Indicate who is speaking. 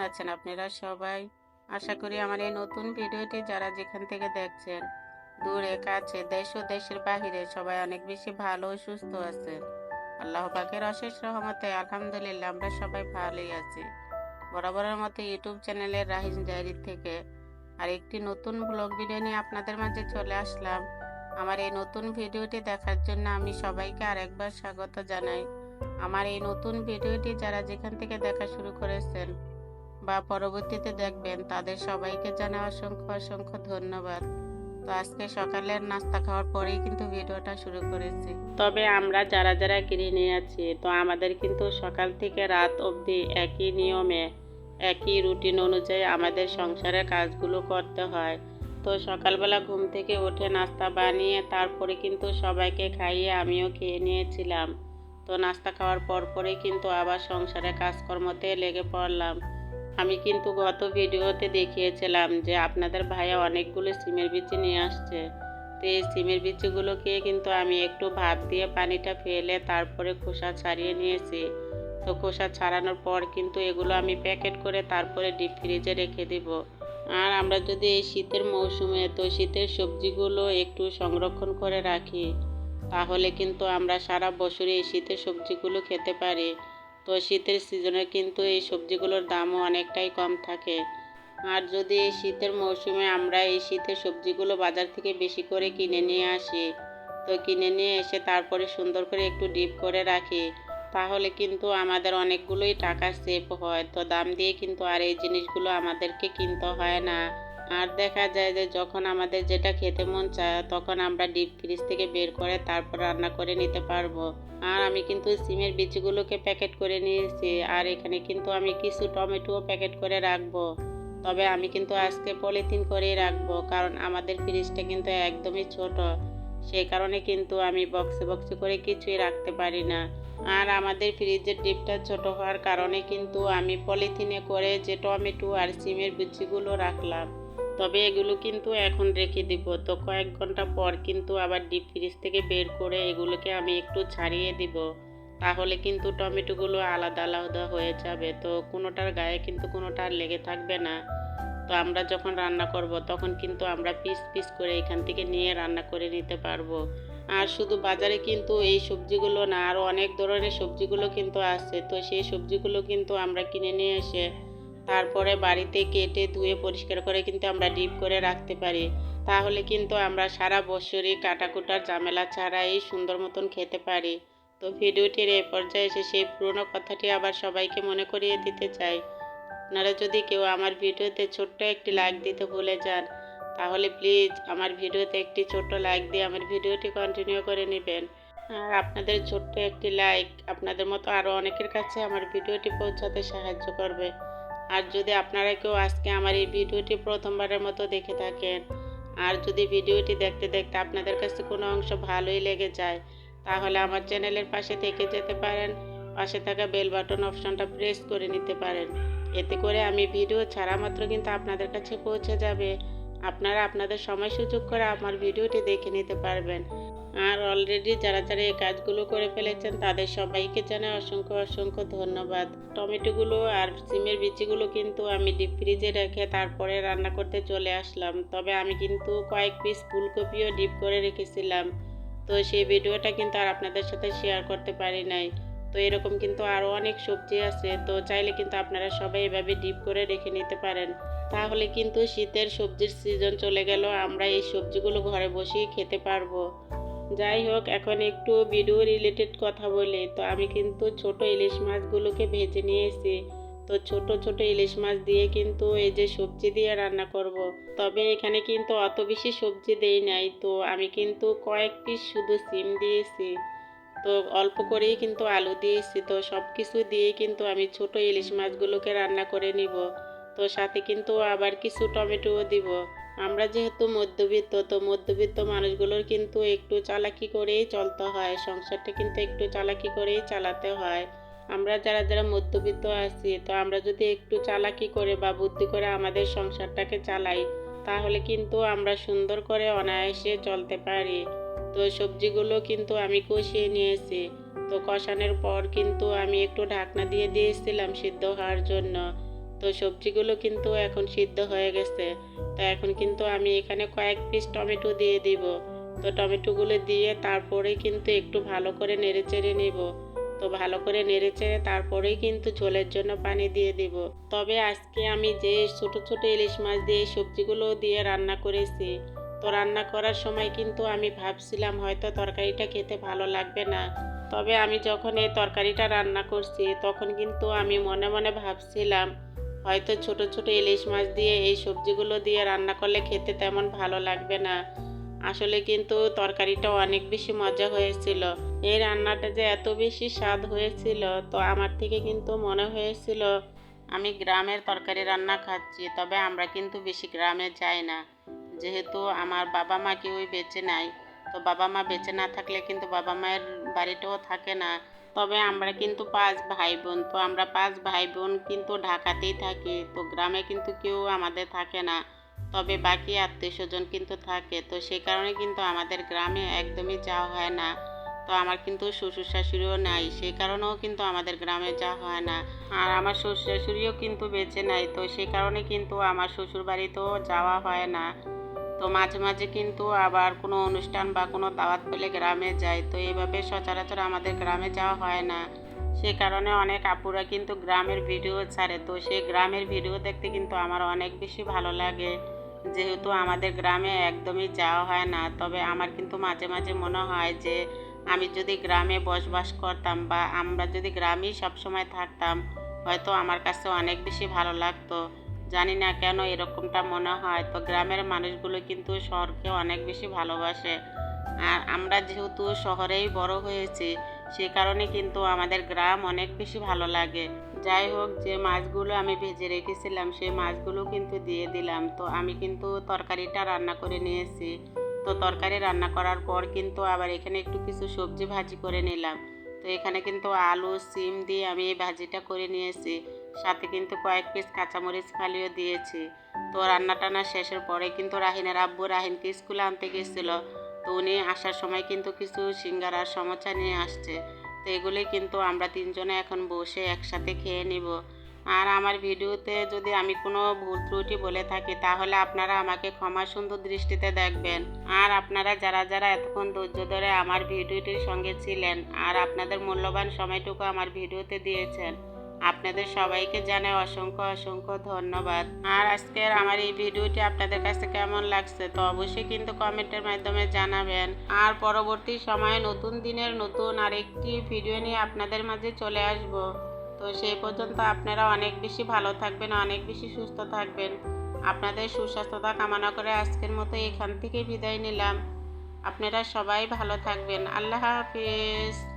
Speaker 1: আছেন আপনারা সবাই? আশা করি আমার এই নতুন ভিডিওটি যারা যেখান থেকে দেখছেন, দূরে, কাছে, দেশ ও দেশের বাহিরে সবাই অনেক বেশি ভালো ও সুস্থ আছেন। আল্লাহ পাকের অশেষ রহমতে আলহামদুলিল্লাহ আমরা সবাই ভালোই আছি। বরাবরের মতো ইউটিউব চ্যানেলের রাহিজ ডায়েরি থেকে আর একটি নতুন ব্লগ ভিডিও নিয়ে আপনাদের মাঝে চলে আসলাম। আমার এই নতুন ভিডিওটি দেখার জন্য আমি সবাইকে আরেকবার স্বাগত জানাই। আমার এই নতুন ভিডিওটি যারা যেখান থেকে দেখা শুরু করেছেন বা পরবর্তীতে দেখবেন তাদের সবাইকে জানাই অসংখ্য অসংখ্য ধন্যবাদ। তো আজকে সকালের নাস্তা খাওয়ার পরেই কিন্তু ভিডিওটা শুরু করেছি। তবে আমরা যারা যারা গৃহিণী আছি, তো আমাদের কিন্তু সকাল থেকে রাত অবধি একই নিয়মে, একই রুটিন অনুযায়ী আমাদের সংসারের কাজগুলো করতে হয়। তো সকালবেলা ঘুম থেকে উঠে নাস্তা বানিয়ে তারপরে কিন্তু সবাইকে খাইয়ে আমিও খেয়ে নিয়েছিলাম। তো নাস্তা খাওয়ার পর পরেই কিন্তু আবার সংসারে কাজকর্মতে লেগে পড়লাম। আমি কিন্তু গত ভিডিওতে দেখিয়েছিলাম যে আপনাদের ভাইয়া অনেকগুলো সিমের বিচি নিয়ে আসছে। তো এই সিমের বিচিগুলোকে কিন্তু আমি একটু ভাপ দিয়ে পানিটা ফেলে তারপরে খোসা ছাড়িয়ে নিয়েছি। তো খোসা ছাড়ানোর পর কিন্তু এগুলো আমি প্যাকেট করে তারপরে ডিপ ফ্রিজে রেখে দিব। আর আমরা যদি এই শীতের মৌসুমে তো শীতের সবজিগুলো একটু সংরক্ষণ করে রাখি, তাহলে কিন্তু আমরা সারা বছরই এই শীতের সবজিগুলো খেতে পারি। তো শীতের সিজনে কিন্তু এই সবজিগুলোর দামও অনেকটাই কম থাকে। আর যদি এই শীতের মৌসুমে আমরা এই শীতের সবজিগুলো বাজার থেকে বেশি করে কিনে নিয়ে আসি, তো কিনে নিয়ে এসে তারপরে সুন্দর করে একটু ডিপ করে রাখি, তাহলে কিন্তু আমাদের অনেকগুলোই টাকা সেভ হয়। তো দাম দিয়ে কিন্তু আর এই জিনিসগুলো আমাদেরকে কিনতে হয় না। আর দেখা যায় যে যখন আমাদের যেটা খেতে মন চায়, তখন আমরা ডিপ ফ্রিজ থেকে বের করে তারপর রান্না করে নিতে পারব। আর আমি কিন্তু সিমের বিচিগুলোকে প্যাকেট করে নিয়েছি। আর এখানে কিন্তু আমি কিছু টমেটোও প্যাকেট করে রাখব। তবে আমি কিন্তু আজকে পলিথিন করেই রাখব, কারণ আমাদের ফ্রিজটা কিন্তু একদমই ছোট। সেই কারণে কিন্তু আমি বক্সে বক্সে করে কিছুই রাখতে পারি না। আর আমাদের ফ্রিজের ডিপটা ছোট হওয়ার কারণে কিন্তু আমি পলিথিনে করে যে টমেটো আর সিমের বিচিগুলো রাখলাম। তবে এগুলো কিন্তু এখন রেখে দিব। তো কয়েক ঘণ্টা পর কিন্তু আবার ডিপ ফ্রিজ থেকে বের করে এগুলোকে আমি একটু ছাড়িয়ে দিব। তাহলে কিন্তু টমেটোগুলো আলাদা আলাদা হয়ে যাবে। তো কোনোটার গায়ে কিন্তু কোনোটার লেগে থাকবে না। তো আমরা যখন রান্না করব, তখন কিন্তু আমরা পিস পিস করে এখান থেকে নিয়ে রান্না করে নিতে পারব। আর শুধু বাজারে কিন্তু এই সবজিগুলো না আরও অনেক ধরনের সবজিগুলো কিন্তু আছে। তো সেই সবজিগুলো কিন্তু আমরা কিনে নিয়ে এসে তারপরে বাড়িতে কেটে ধুয়ে পরিষ্কার করে কিন্তু আমরা ডিপ করে রাখতে পারি। তাহলে কিন্তু আমরা সারা বছরই কাটাকুটার ঝামেলা ছাড়াই সুন্দর মতন খেতে পারি। তো ভিডিওটির এই পর্যায়ে এসে সেই পুরনো কথাটি আবার সবাইকে মনে করিয়ে দিতে চাই। আপনারা যদি কেউ আমার ভিডিওতে ছোট্ট একটি লাইক দিতে ভুলে যান, তাহলে প্লিজ আমার ভিডিওতে একটি ছোট্ট লাইক দিয়ে আমার ভিডিওটি কন্টিনিউ করে নেবেন। আর আপনাদের ছোট্ট একটি লাইক আপনাদের মতো আরও অনেকের কাছে আমার ভিডিওটি পৌঁছাতে সাহায্য করবে। আর যদি আপনারা কেউ আজকে আমার এই ভিডিওটি প্রথমবারের মতো দেখে থাকেন, আর যদি ভিডিওটি দেখতে দেখতে আপনাদের কাছে কোনো অংশ ভালোই লেগে যায়, তাহলে আমার চ্যানেলের পাশে থেকে যেতে পারেন। পাশে থাকা বেল বাটন অপশনটা প্রেস করে নিতে পারেন। এতে করে আমি ভিডিও ছাড়া মাত্র কিন্তু আপনাদের কাছে পৌঁছে যাবে। আপনারা আপনাদের সময় সুযোগ করে আমার ভিডিওটি দেখে নিতে পারবেন। আর অলরেডি যারা যারা এই কাজগুলো করে ফেলেছেন, তাদের সবাইকে জানাই অসংখ্য অসংখ্য ধন্যবাদ। টমেটোগুলো আর সিমের বিচিগুলো কিন্তু আমি ডিপ ফ্রিজে রেখে তারপরে রান্না করতে চলে আসলাম। তবে আমি কিন্তু কয়েক পিস ফুলকপিও ডিপ করে রেখেছিলাম। তো সেই ভিডিওটা কিন্তু আর আপনাদের সাথে শেয়ার করতে পারি নাই। তো এরকম কিন্তু আরও অনেক সবজি আছে, তো চাইলে কিন্তু আপনারা সবাই এভাবে ডিপ করে রেখে নিতে পারেন। তাহলে কিন্তু শীতের সবজির সিজন চলে গেল, আমরা এই সবজিগুলো ঘরে বসেই খেতে পারব। যাই হোক, এখন একটু ভিডিও রিলেটেড কথা বলি। তো আমি কিন্তু ছোট ইলিশ মাছগুলোকে ভেজে নিয়ে নিয়েছি। তো ছোট ছোট ইলিশ মাছ দিয়ে কিন্তু এই যে সবজি দিয়ে রান্না করব। তবে এখানে কিন্তু অত বেশি সবজি দেই নাই। তো আমি কিন্তু কয়েক পিস শুধু সিম দিয়েছি। তো অল্প করেই কিন্তু আলু দিয়েছি। তো সব কিছু দিয়ে কিন্তু আমি ছোট ইলিশ মাছগুলোকে রান্না করে নিব। তো সাথে কিন্তু আবার কিছু টমেটোও দিব। আমরা যেহেতু মধ্যবিত্ত, তো মধ্যবিত্ত মানুষগুলোর কিন্তু একটু চালাকি করেই চলতে হয়। সংসারটা কিন্তু একটু চালাকি করেই চালাতে হয়। আমরা যারা যারা মধ্যবিত্ত আছি, তো আমরা যদি একটু চালাকি করে বা বুদ্ধি করে আমাদের সংসারটাকে চালাই, তাহলে কিন্তু আমরা সুন্দর করে অনায়াসে চলতে পারি। তো সবজিগুলো কিন্তু আমি কষিয়ে নিয়েছি। তো কষানোর পর কিন্তু আমি একটু ঢাকনা দিয়ে দিয়েছিলাম সিদ্ধ হওয়ার জন্য। তো সবজিগুলো কিন্তু এখন সিদ্ধ হয়ে গেছে। তো এখন কিন্তু আমি এখানে কয়েক পিস টমেটো দিয়ে দিব। তো টমেটোগুলো দিয়ে তারপরে কিন্তু একটু ভালো করে নেড়ে চেড়ে নিব। তো ভালো করে নেড়ে চেড়ে তারপরেই কিন্তু ঝোলের জন্য পানি দিয়ে দিব। তবে আজকে আমি যে ছোট ছোট ইলিশ মাছ দিয়ে সবজিগুলো দিয়ে রান্না করেছি, তো রান্না করার সময় কিন্তু আমি ভাবছিলাম হয়তো তরকারিটা খেতে ভালো লাগবে না। তবে আমি যখন এই তরকারিটা রান্না করছি, তখন কিন্তু আমি মনে মনে ভাবছিলাম হয়তো ছোট ছোট ইলিশ মাছ দিয়ে এই সবজিগুলো দিয়ে রান্না করলে খেতে তেমন ভালো লাগবে না। আসলে কিন্তু তরকারিটা অনেক বেশি মজা হয়েছিল। এই রান্নাটা যে এত বেশি স্বাদ হয়েছিল তো আমার থেকে কিন্তু মনে হয়েছিল, আমি গ্রামের তরকারি রান্না খাচ্ছি, তবে আমরা কিন্তু বেশি গ্রামে যাই না। যেহেতু আমার বাবা মা কেউই বেঁচে নাই, তো বাবা মা বেঁচে না থাকলে কিন্তু বাবা মায়ের বাড়িটাও থাকে না। তবে আমরা কিন্তু পাঁচ ভাই বোন তো আমরা পাঁচ ভাই বোন কিন্তু ঢাকাতেই থাকি, তো গ্রামে কিন্তু কেউ আমাদের থাকে না। তবে বাকি আত্মীয় স্বজন কিন্তু থাকে, তো সেই কারণে কিন্তু আমাদের গ্রামে একদমই যাওয়া হয় না। তো আমার কিন্তু শ্বশুর শাশুড়িও নাই সেই কারণেও কিন্তু আমাদের গ্রামে যাওয়া হয় না। আর আমার শ্বশুর শাশুড়িও কিন্তু বেঁচে নাই, তো সেই কারণে কিন্তু আমার শ্বশুর বাড়িতেও যাওয়া হয় না। তো মাঝে মাঝে কিন্তু আবার কোনো অনুষ্ঠান বা কোনো দাওয়াত পেলে গ্রামে যাই। তো এইভাবে সচরাচর আমাদের গ্রামে যাওয়া হয় না। সে কারণে অনেক আপুরা কিন্তু গ্রামের ভিডিও ছাড়ে। তো সেই গ্রামের ভিডিও দেখতে কিন্তু আমার অনেক বেশি ভালো লাগে। যেহেতু আমাদের গ্রামে একদমই যাওয়া হয় না। তবে আমার কিন্তু মাঝে মাঝে মনে হয় যে, আমি যদি গ্রামে বসবাস করতাম বা আমরা যদি গ্রামেই সবসময় থাকতাম, হয়তো আমার কাছে অনেক বেশি ভালো লাগতো। জানি না কেন এরকমটা মনে হয়। তো গ্রামের মানুষগুলো কিন্তু শহরকে অনেক বেশি ভালোবাসে। আর আমরা যেহেতু শহরেই বড় হয়েছি, সে কারণে কিন্তু আমাদের গ্রাম অনেক বেশি ভালো লাগে। যাই হোক, যে মাছগুলো আমি ভেজে রেখেছিলাম, সেই মাছগুলো কিন্তু দিয়ে দিলাম। তো আমি কিন্তু তরকারিটা রান্না করে নিয়েছি। তো তরকারি রান্না করার পর কিন্তু আবার এখানে একটু কিছু সবজি ভাজি করে নিলাম। তো এখানে কিন্তু আলু, সিম দিয়ে আমি এই ভাজিটা করে নিয়েছি। সাথে কিন্তু কয়েক পিস কাঁচামরিচ ফালিও দিয়েছি। তো রান্না টান্না শেষের পরে কিন্তু রাহিনের আব্বু রাহিনকে স্কুলে আনতে গেছিল। তো উনি আসার সময় কিন্তু কিছু সিঙ্গার আর সমোচা নিয়ে আসছে। তো এগুলি কিন্তু আমরা তিনজনে এখন বসে একসাথে খেয়ে নিব। আর আমার ভিডিওতে যদি আমি কোনো ভুল ত্রুটি বলে থাকি, তাহলে আপনারা আমাকে ক্ষমা সুন্দর দৃষ্টিতে দেখবেন। আর আপনারা যারা যারা এতক্ষণ ধৈর্য ধরে আমার ভিডিওটির সঙ্গে ছিলেন আর আপনাদের মূল্যবান সময়টুকু আমার ভিডিওতে দিয়েছেন আপনাদের সবাইকে জানাই অসংখ্য অসংখ্য ধন্যবাদ। আর আজকের আমার এই ভিডিওটি আপনাদের কাছে কেমন লাগছে তো অবশ্যই কিন্তু কমেন্টের মাধ্যমে জানাবেন। আর পরবর্তী সময়ে নতুন দিনের নতুন আরেকটি ভিডিও নিয়ে আপনাদের মাঝে চলে আসব। তো সেই পর্যন্ত আপনারা অনেক বেশি ভালো থাকবেন, অনেক বেশি সুস্থ থাকবেন। আপনাদের সুস্বাস্থ্যতা কামনা করে আজকের মতো এখান থেকে বিদায় নিলাম। আপনারা সবাই ভালো থাকবেন। আল্লাহ হাফিজ।